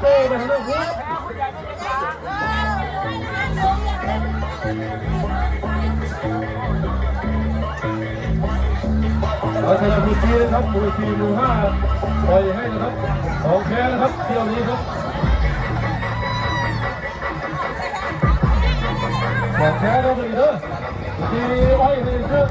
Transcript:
ไปทางนู้นพูดเราชนะพีทีนะครับมูลทีมูห้าปล่อยให้นะครับของแค่นะครับเที่ยวนี้ครับของแค่เราดีเด้อทีไว้ให้เชื่อ